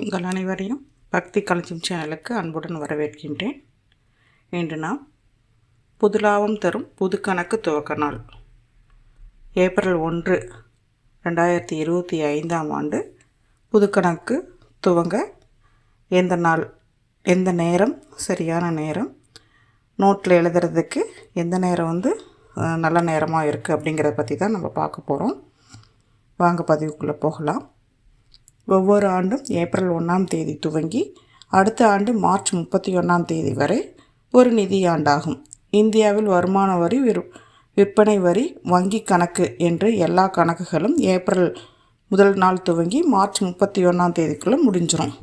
உங்கள் அனைவரையும் பக்தி களஞ்சியம் சேனலுக்கு அன்புடன் வரவேற்கின்றேன். இன்று நாம் புதுலாபம் தரும் புது கணக்கு துவக்க நாள். ஏப்ரல் ஒன்று ரெண்டாயிரத்தி இருபத்தி ஐந்தாம் ஆண்டு புது கணக்கு துவங்க எந்த நாள் எந்த நேரம் சரியான நேரம் நோட்டில் எழுதுறதுக்கு எந்த நேரம் வந்து நல்ல நேரமாக இருக்குது அப்படிங்கிறத பற்றி தான் நம்ம பார்க்க போகிறோம் வாங்க பதிவுக்குள்ளே போகலாம். ஒவ்வொரு ஆண்டும் ஏப்ரல் ஒன்றாம் தேதி துவங்கி அடுத்த ஆண்டு மார்ச் முப்பத்தி ஒன்றாம் தேதி வரை ஒரு நிதியாண்டாகும் இந்தியாவில் வருமான வரி விற் விற்பனை வரி வங்கி கணக்கு என்று எல்லா கணக்குகளும் ஏப்ரல் முதல் நாள் துவங்கி மார்ச் முப்பத்தி ஒன்றாம் தேதிக்குள்ளே முடிஞ்சிடும்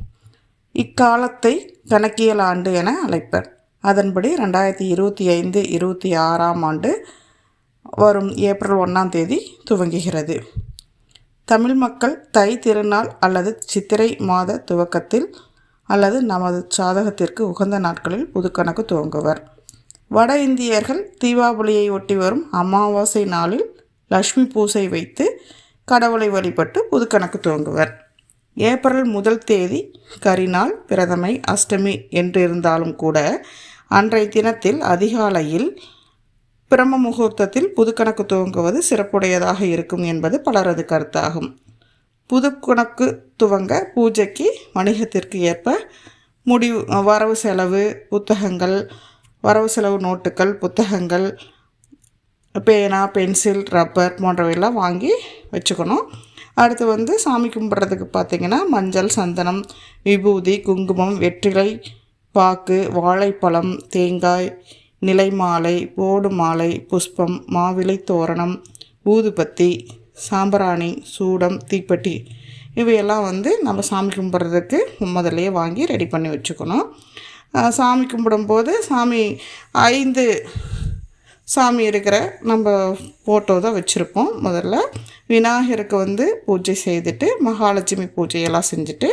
இக்காலத்தை கணக்கியல் ஆண்டு என அழைப்பர். அதன்படி ரெண்டாயிரத்தி இருபத்தி ஐந்து இருபத்தி ஆறாம் ஆண்டு வரும் ஏப்ரல் ஒன்றாம் தேதி துவங்குகிறது. தமிழ் மக்கள் தை திருநாள் அல்லது சித்திரை மாத துவக்கத்தில் அல்லது நமது சாதகத்திற்கு உகந்த நாட்களில் புதுக்கணக்கு துவங்குவர். வட இந்தியர்கள் தீபாவளியை ஒட்டி வரும் அமாவாசை நாளில் லக்ஷ்மி பூசை வைத்து கடவுளை வழிபட்டு புதுக்கணக்கு துவங்குவர். ஏப்ரல் முதல் தேதி கரிநாள் பிரதமை அஷ்டமி என்று இருந்தாலும் கூட அன்றைய தினத்தில் அதிகாலையில் பிரம்ம முகூர்த்தத்தில் புதுக்கணக்கு துவங்குவது சிறப்புடையதாக இருக்கும் என்பது பலரது கருத்தாகும். புதுக்கணக்கு துவங்க பூஜைக்கு வணிகத்திற்கு ஏற்ப முடிவு வரவு செலவு புத்தகங்கள் வரவு செலவு நோட்டுகள் புத்தகங்கள் பேனா பென்சில் ரப்பர் போன்றவையெல்லாம் வாங்கி வச்சுக்கணும். அடுத்து வந்து சாமி கும்பிட்றதுக்கு பார்த்திங்கன்னா மஞ்சள் சந்தனம் விபூதி குங்குமம் வெற்றிலை பாக்கு வாழைப்பழம் தேங்காய் நிலைமாலை ஓடு மாலை புஷ்பம் மாவிலை தோரணம் ஊதுபத்தி சாம்பிராணி சூடம் தீப்பெட்டி இவையெல்லாம் வந்து நம்ம சாமி கும்பிட்றதுக்கு முதல்லையே வாங்கி ரெடி பண்ணி வச்சுக்கணும். சாமி கும்பிடும்போது சாமி ஐந்து சாமி இருக்கிற நம்ம ஃபோட்டோ தான் வச்சுருப்போம். முதல்ல விநாயகருக்கு வந்து பூஜை செய்துட்டு மகாலட்சுமி பூஜையெல்லாம் செஞ்சுட்டு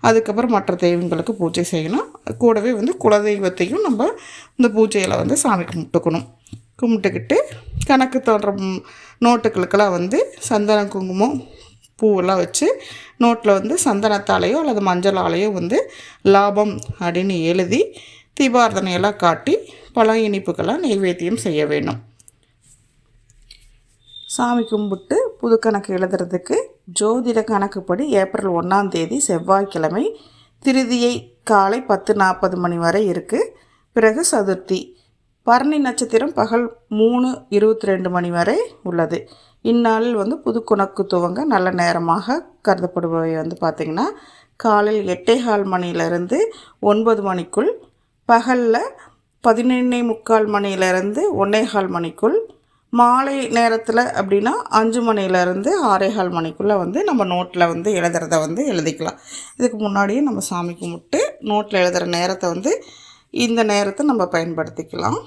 அதுக்கப்புறம் மற்ற தெய்வங்களுக்கு பூஜை செய்யணும். கூடவே வந்து குலதெய்வத்தையும் நம்ம இந்த பூஜையில் வந்து சாமி கும்பிட்டுக்கணும். கும்பிட்டுக்கிட்டு கணக்கு தோன்ற நோட்டுகளுக்கெல்லாம் வந்து சந்தன குங்குமம் பூவெல்லாம் வச்சு நோட்டில் வந்து சந்தனத்தாலேயோ அல்லது மஞ்சளாலேயோ வந்து லாபம் அப்படின்னு எழுதி தீபார்த்தனையெல்லாம் காட்டி பழ இனிப்புக்கெல்லாம் நைவேத்தியம் செய்ய வேணும். சாமி கும்பிட்டு புது கணக்கு எழுதுறதுக்கு ஜோதிட கணக்குப்படி ஏப்ரல் ஒன்றாம் தேதி செவ்வாய்க்கிழமை திருதியை காலை பத்து நாற்பது மணி வரை இருக்குது பிறகு சதுர்த்தி. பரணி நட்சத்திரம் பகல் மூணு இருபத்தி ரெண்டு மணி வரை உள்ளது. இந்நாளில் வந்து புது கணக்கு துவங்க நல்ல நேரமாக கருதப்படுபவை வந்து பார்த்திங்கன்னா காலையில் எட்டே கால் மணியிலிருந்து ஒன்பது மணிக்குள் பகலில் பதினொன்னே முக்கால் மணியிலேருந்து ஒன்னே கால் மணிக்குள் மாலை நேரத்தில் அப்படின்னா அஞ்சு மணிலேருந்து ஆறேகால் மணிக்குள்ளே வந்து நம்ம நோட்டில் வந்து எழுதுறத வந்து எழுதிக்கலாம். இதுக்கு முன்னாடியே நம்ம சாமி கும்பிட்டு நோட்டில் எழுதுகிற நேரத்தை வந்து இந்த நேரத்தை நம்ம பயன்படுத்திக்கலாம்.